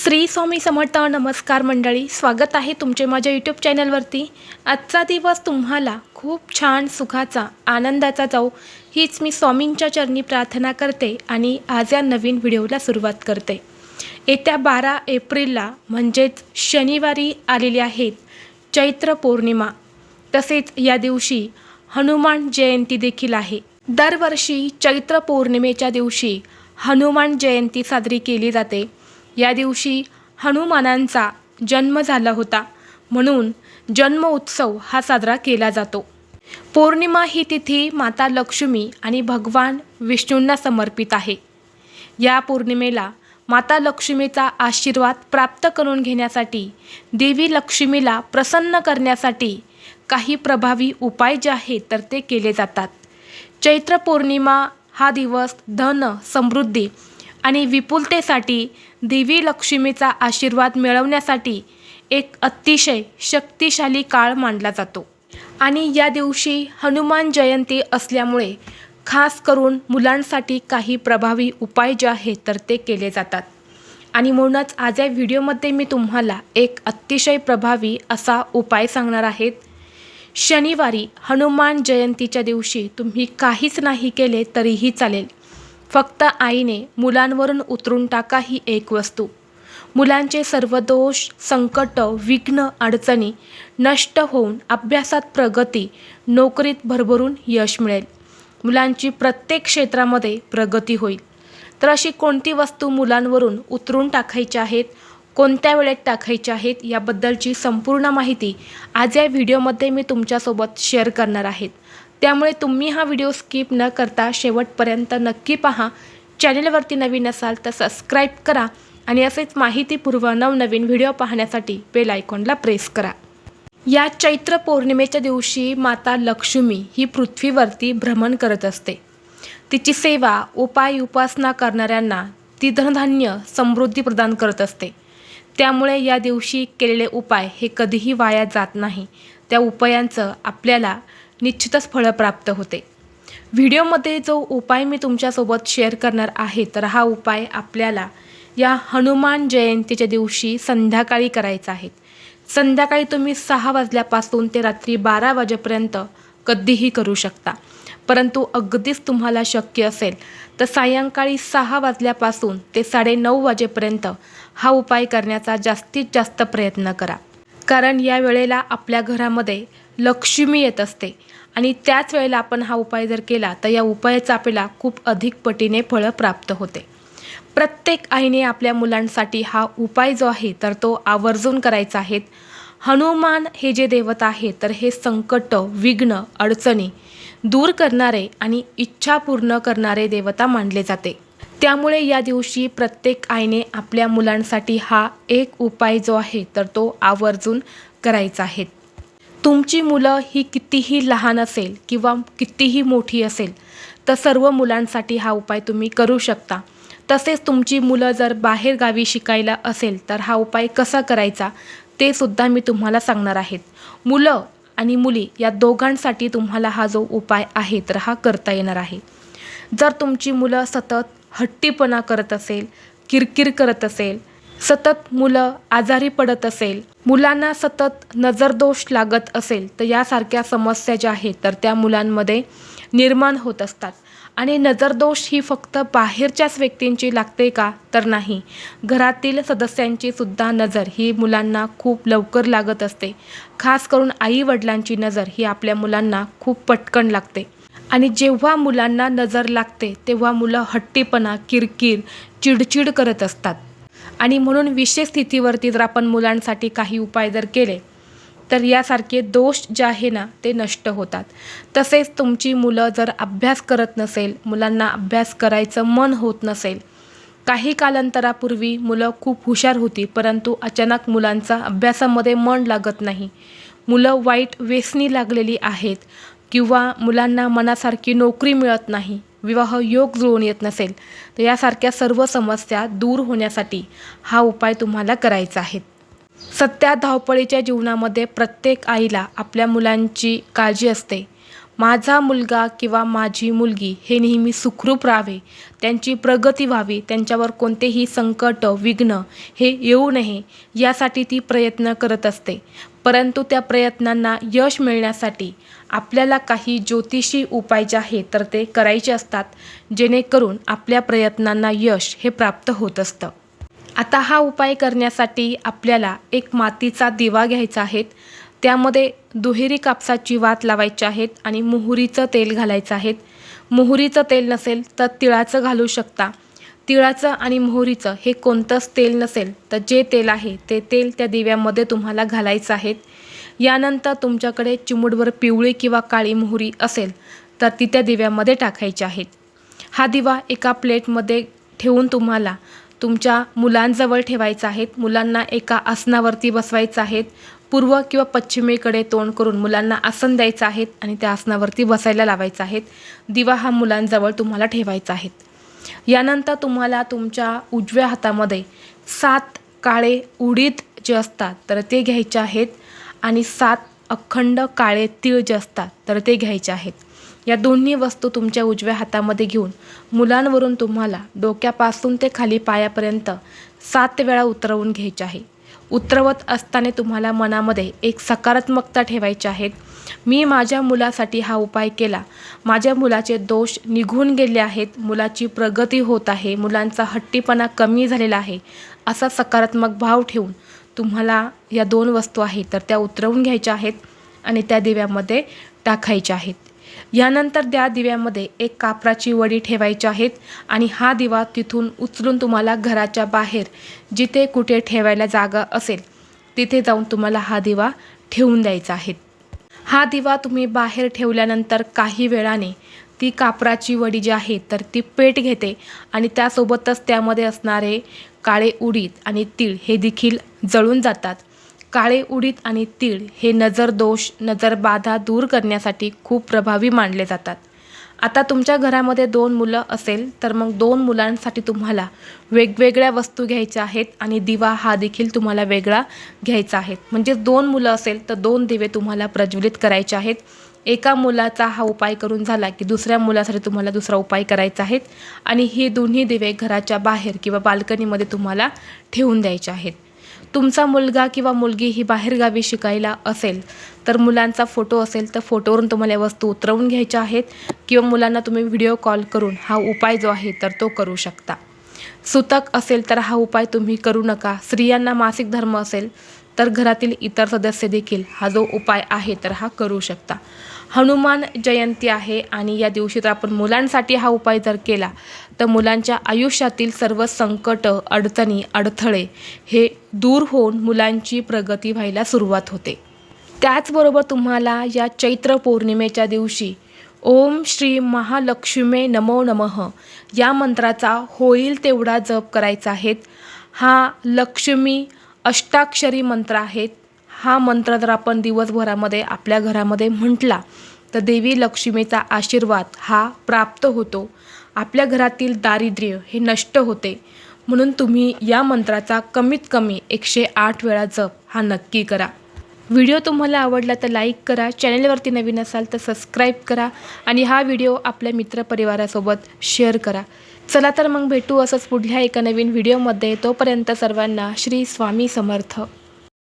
श्री स्वामी समर्थ नमस्कार मंडळी स्वागत आहे तुमचे माझ्या यूट्यूब चॅनलवरती आजचा दिवस तुम्हाला खूप छान सुखाचा आनंदाचा जाऊ हीच मी स्वामींच्या चरणी प्रार्थना करते आणि आज या नवीन व्हिडिओला सुरुवात करते. येत्या बारा एप्रिलला म्हणजेच शनिवारी आलेली आहेत चैत्र पौर्णिमा. तसेच या दिवशी हनुमान जयंती देखील आहे. दरवर्षी चैत्र पौर्णिमेच्या दिवशी हनुमान जयंती साजरी केली जाते. या दिवशी हनुमानांचा जन्म झाला होता. म्हणून जन्म उत्सव हा साजरा केला जातो. पौर्णिमा ही तिथी माता लक्ष्मी आणि भगवान विष्णूंना समर्पित आहे. या पौर्णिमेला माता लक्ष्मीचा आशीर्वाद प्राप्त करून घेण्यासाठी देवी लक्ष्मीला प्रसन्न करण्यासाठी काही प्रभावी उपाय जे आहेत तर ते केले जातात. चैत्र पौर्णिमा हा दिवस धन समृद्धी आणि विपुलतेसाठी देवी लक्ष्मीचा आशीर्वाद मिळवण्यासाठी एक अतिशय शक्तिशाली काळ मानला जातो. आणि या दिवशी हनुमान जयंती असल्यामुळे खास करून मुलांसाठी काही प्रभावी उपाय जे आहेत तर ते केले जातात. आणि म्हणूनच आज या व्हिडिओमध्ये मी तुम्हाला एक अतिशय प्रभावी असा उपाय सांगणार आहेत शनिवारी हनुमान जयंतीच्या दिवशी तुम्ही काहीच नाही केले तरीही चालेल. फक्त आईने मुलांवरून उतरून टाका ही एक वस्तू. मुलांचे सर्व दोष संकट विघ्न अडचणी नष्ट होऊन अभ्यासात प्रगती नोकरीत भरभरून यश मिळेल. मुलांची प्रत्येक क्षेत्रामध्ये प्रगती होईल. तर अशी कोणती वस्तू मुलांवरून उतरून टाकायची आहेत कोणत्या वेळेत टाकायच्या आहेत याबद्दलची संपूर्ण माहिती आज या व्हिडिओमध्ये मी तुमच्यासोबत शेअर करणार आहेत त्यामुळे तुम्ही हा व्हिडिओ स्किप न करता शेवटपर्यंत नक्की पहा. चॅनलवरती नवीन असाल तर सबस्क्राईब करा आणि असेच माहितीपूर्व नवनवीन व्हिडिओ पाहण्यासाठी बेल आयकॉनला प्रेस करा. या चैत्र पौर्णिमेच्या दिवशी माता लक्ष्मी ही पृथ्वीवरती भ्रमण करत असते. तिची सेवा उपाय उपासना करणाऱ्यांना ती धनधान्य समृद्धी प्रदान करत असते. त्यामुळे या दिवशी केलेले उपाय हे कधीही वाया जात नाही. त्या उपायांचं आपल्याला निश्चितच फळं प्राप्त होते. व्हिडिओमध्ये जो उपाय मी तुमच्यासोबत शेअर करणार आहे तर हा उपाय आपल्याला या हनुमान जयंतीच्या दिवशी संध्याकाळी करायचा आहे. संध्याकाळी तुम्ही सहा वाजल्यापासून ते रात्री बारा वाजेपर्यंत कधीही करू शकता. परंतु अगदीच तुम्हाला शक्य असेल तर सायंकाळी सहा वाजल्यापासून ते साडेनऊ वाजेपर्यंत हा उपाय करण्याचा जास्तीत जास्त प्रयत्न करा. कारण या वेळेला आपल्या घरामध्ये लक्ष्मी येत असते. आणि त्याच वेळेला आपण हा उपाय जर केला तर या उपायाचा आपल्याला खूप अधिक पटीने फळं प्राप्त होते. प्रत्येक आईने आपल्या मुलांसाठी हा उपाय जो आहे तर तो आवर्जून करायचा आहे. हनुमान हे जे देवता आहे तर हे संकट विघ्न अडचणी दूर करणारे आणि इच्छा पूर्ण करणारे देवता मानले जाते. त्यामुळे या दिवशी प्रत्येक आईने आपल्या मुलांसाठी हा एक उपाय जो आहे तर तो आवर्जून करायचा आहे. तुमची मुलं ही कितीही लहान असेल किंवा कितीही मोठी असेल तर सर्व मुलांसाठी हा उपाय तुम्ही करू शकता. तसेच तुमची मुलं जर बाहेर गावी शिकायला असेल तर हा उपाय कसा करायचा ते सुद्धा मी तुम्हाला सांगणार आहेत. मुलं आणि मुली या दोघांसाठी तुम्हाला हा जो उपाय आहे तर हा करता येणार आहे. जर तुमची मुलं सतत हट्टीपणा करत असेल किरकिर करत असेल सतत मुलं आजारी पडत असेल मुलांना सतत नजरदोष लागत असेल तर यासारख्या समस्या ज्या आहेत तर त्या मुलांमध्ये निर्माण होत असतात. आणि नजरदोष ही फक्त बाहेरच्याच व्यक्तींची लागते का? तर नाही. घरातील सदस्यांची सुद्धा नजर ही मुलांना खूप लवकर लागत असते. खास करून आई वडिलांची नजर ही आपल्या मुलांना खूप पटकन लागते. आणि जेव्हा मुलांना नजर लागते तेव्हा मुलं हट्टीपणा किरकिर चिडचिड करत असतात. आणि म्हणून विशेष स्थितीवरती जर आपण मुलांसाठी काही उपाय जर केले तर यासारखे दोष जे आहे ना ते नष्ट होतात. तसेच तुमची मुलं जर अभ्यास करत नसेल मुलांना अभ्यास करायचं मन होत नसेल काही कालांतरापूर्वी मुलं खूप हुशार होती परंतु अचानक मुलांचा अभ्यासामध्ये मन लागत नाही. मुलं वाईट व्यसनी लागलेली आहेत किंवा मुलांना मनासारखी नोकरी मिळत नाही. विवाह योग जुळून येत नसेल तर यासारख्या सर्व समस्या दूर होण्यासाठी हा उपाय तुम्हाला करायचा आहे. सध्या धावपळीच्या जीवनामध्ये प्रत्येक आईला आपल्या मुलांची काळजी असते. माझा मुलगा किंवा माझी मुलगी हे नेहमी सुखरूप राहावे त्यांची प्रगती व्हावी त्यांच्यावर कोणतेही संकट विघ्न हे येऊ नये यासाठी ती प्रयत्न करत असते. परंतु त्या प्रयत्नांना यश मिळण्यासाठी आपल्याला काही ज्योतिषी उपाय जे आहे तर ते करायचे असतात जेणेकरून आपल्या प्रयत्नांना यश हे प्राप्त होत असतं. आता हा उपाय करण्यासाठी आपल्याला एक मातीचा दिवा घ्यायचा आहे. त्यामध्ये दुहेरी कापसाची वात लावायची आहेत आणि मोहरीचं तेल घालायचं आहे. मोहरीचं तेल नसेल तर तिळाचं घालू शकता. तिळाचं आणि मोहरीचं हे कोणतंच तेल नसेल तर जे तेल आहे ते तेल त्या दिव्यामध्ये तुम्हाला घालायचं आहे. यानंतर तुमच्याकडे चिमुडवर पिवळी किंवा काळी मोहरी असेल तर ती त्या दिव्यामध्ये टाकायची आहेत हा दिवा एका प्लेटमध्ये ठेवून तुम्हाला तुमच्या मुलांजवळ ठेवायचा आहेत मुलांना एका आसनावरती बसवायचं आहेत पूर्व किंवा पश्चिमेकडे तोंड करून मुलांना आसन द्यायचं आहेत आणि त्या आसनावरती बसायला लावायचं आहेत दिवा हा मुलांजवळ तुम्हाला ठेवायचा आहे. यानंतर तुम्हाला तुमच्या उजव्या हातामध्ये सात काळे उडीद जे असतात तर ते घ्यायचे आहेत. आणि सात अखंड काळे तीळ जे असतात तर ते घ्यायचे आहेत. या दोन्ही वस्तू तुमच्या उजव्या हातामध्ये घेऊन मुलांवरून तुम्हाला डोक्यापासून ते खाली पायापर्यंत सात वेळा उतरवून घ्यायचे आहे. उतरवत असताना तुम्हाला मनामध्ये एक सकारात्मकता ठेवायची आहेत मी माझ्या मुलासाठी हा उपाय केला. माझ्या मुलाचे दोष निघून गेले आहेत. मुलाची प्रगती होत आहे. मुलांचा हट्टीपणा कमी झालेला आहे. असा सकारात्मक भाव ठेवून तुम्हाला या दोन वस्तू आहेत तर त्या उतरवून घ्यायच्या आहेत आणि त्या दिव्यामध्ये टाकायच्या आहेत. यानंतर त्या दिव्यामध्ये एक कापराची वडी ठेवायची आहेत आणि हा दिवा तिथून उचलून तुम्हाला घराच्या बाहेर जिथे कुठे ठेवायला जागा असेल तिथे जाऊन तुम्हाला हा दिवा ठेवून द्यायचा आहे. हा दिवा तुम्ही बाहेर ठेवल्यानंतर काही वेळाने ती कापराची वडी जी आहे तर ती पेट घेते आणि त्यासोबतच त्यामध्ये असणारे काळे उडीद आणि तीळ हे देखील जळून जातात. काळे उडीद आणि तीळ हे नजर दोष नजर बाधा दूर करण्यासाठी खूप प्रभावी मानले जातात. आता तुमच्या घरामध्ये दोन मुलं असेल तर मग दोन मुलांसाठी तुम्हाला वेगवेगळ्या वस्तू घ्यायच्या आहेत आणि दिवा हा देखील तुम्हाला वेगळा घ्यायचा आहे. म्हणजे दोन मुलं असेल तर दोन दिवे तुम्हाला प्रज्वलित करायचे आहेत. एका मुलाचा हा उपाय करून झाला की दुसऱ्या मुलासाठी तुम्हाला दुसरा उपाय करायचा आहे. आणि हे दोन्ही दिवे घराच्या बाहेर किंवा बाल्कनीमध्ये तुम्हाला ठेवून द्यायचे आहेत. तुमचा मुलगा किंवा मुलगी ही बाहेरगावी शिकायला असेल तर मुलांचा फोटो असेल तर फोटोवरून तुम्हाला वस्तू उतरवून घ्यायच्या आहेत. किंवा मुलांना तुम्ही व्हिडिओ कॉल करून हा उपाय जो आहे तर तो करू शकता. सुतक असेल तर हा उपाय तुम्ही करू नका. स्त्रियांना मासिक धर्म असेल तर घरातील इतर सदस्य देखील हा जो उपाय आहे तर हा करू शकता. हनुमान जयंती आहे आणि या दिवशी तर आपण मुलांसाठी हा उपाय जर केला तर मुलांच्या आयुष्यातील सर्व संकट अडचणी अडथळे हे दूर होऊन मुलांची प्रगती व्हायला सुरुवात होते. त्याचबरोबर तुम्हाला या चैत्र पौर्णिमेच्या दिवशी ओम श्री महालक्ष्मे नमो नमः या मंत्राचा होईल तेवढा जप करायचा आहेत हा लक्ष्मी अष्टाक्षरी मंत्र आहेत. हा मंत्र जर आपण दिवसभरामध्ये आपल्या घरामध्ये म्हटला तर देवी लक्ष्मीचा आशीर्वाद हा प्राप्त होतो. आपल्या घरातील दारिद्र्य हे नष्ट होते. म्हणून तुम्ही या मंत्राचा कमीत कमी एकशे आठ वेळा जप हा नक्की करा. व्हिडिओ तुम्हाला आवडला तर लाईक करा चॅनलवरती नवीन असाल तर सबस्क्राईब करा आणि हा व्हिडिओ आपल्या मित्रपरिवारासोबत शेअर करा. चला तर मग भेटू असंच पुढल्या एका नवीन व्हिडिओमध्ये. तोपर्यंत सर्वांना श्री स्वामी समर्थ.